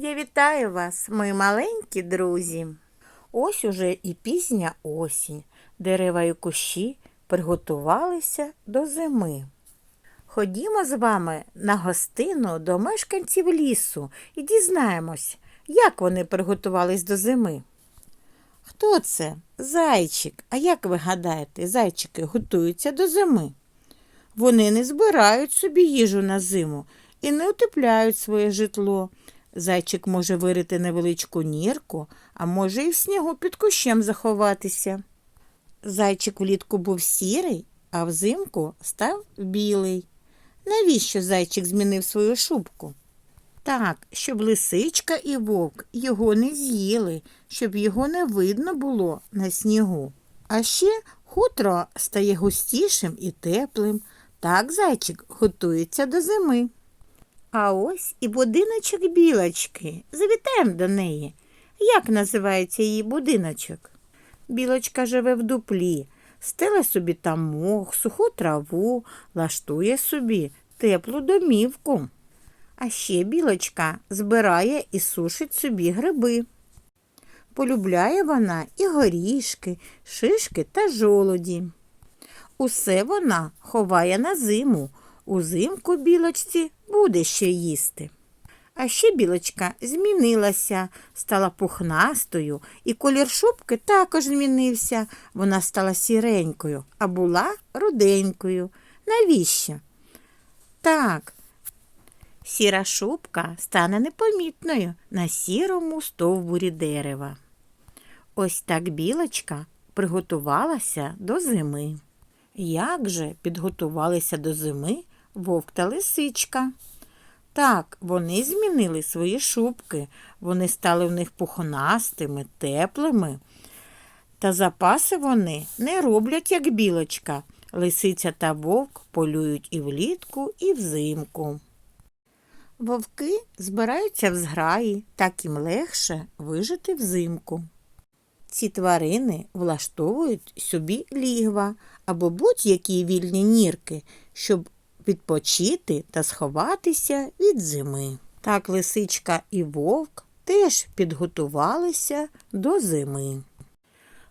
Я вітаю вас, мої маленькі друзі. Ось уже і пізня осінь. Дерева і кущі приготувалися до зими. Ходімо з вами на гостину до мешканців лісу і дізнаємось, як вони приготувались до зими. Хто це? Зайчик. А як ви гадаєте, зайчики готуються до зими? Вони не збирають собі їжу на зиму і не утепляють своє житло. Зайчик може вирити невеличку нірку, а може і в снігу під кущем заховатися. Зайчик влітку був сірий, а взимку став білий. Навіщо зайчик змінив свою шубку? Так, щоб лисичка і вовк його не з'їли, щоб його не видно було на снігу. А ще хутро стає густішим і теплим. Так зайчик готується до зими. А ось і будиночок білочки. Завітаємо до неї. Як називається її будиночок? Білочка живе в дуплі, стеле собі там мох, суху траву, лаштує собі теплу домівку. А ще білочка збирає і сушить собі гриби. Полюбляє вона і горішки, шишки та жолоді. Усе вона ховає на зиму. Узимку білочці буде що їсти. А ще білочка змінилася, стала пухнастою, і колір шубки також змінився. Вона стала сіренькою, а була руденькою. Навіщо? Так, сіра шубка стане непомітною на сірому стовбурі дерева. Ось так білочка приготувалася до зими. Як же підготувалися до зими вовк та лисичка? Так, вони змінили свої шубки, вони стали в них пухнастими, теплими. Та запаси вони не роблять, як білочка. Лисиця та вовк полюють і влітку, і взимку. Вовки збираються в зграї, так їм легше вижити взимку. Ці тварини влаштовують собі лігва або будь-які вільні нірки, щоб відпочити та сховатися від зими. Так лисичка і вовк теж підготувалися до зими.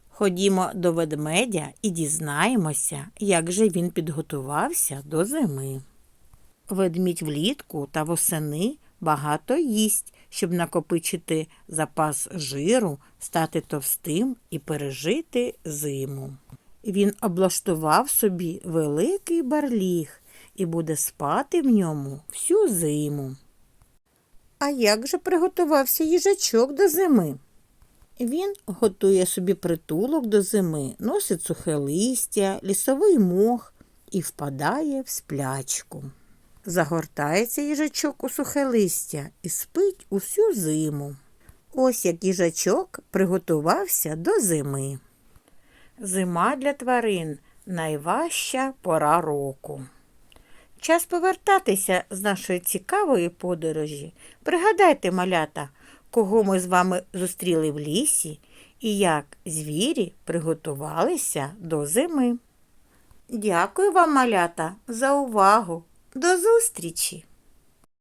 Ходімо до ведмедя і дізнаємося, як же він підготувався до зими. Ведмідь влітку та восени багато їсть, щоб накопичити запас жиру, стати товстим і пережити зиму. Він облаштував собі великий барліг і буде спати в ньому всю зиму. А як же приготувався їжачок до зими? Він готує собі притулок до зими, носить сухе листя, лісовий мох і впадає в сплячку. Загортається їжачок у сухе листя і спить усю зиму. Ось як їжачок приготувався до зими. Зима для тварин найважча пора року. Час повертатися з нашої цікавої подорожі. Пригадайте, малята, кого ми з вами зустріли в лісі і як звірі приготувалися до зими. Дякую вам, малята, за увагу. До зустрічі!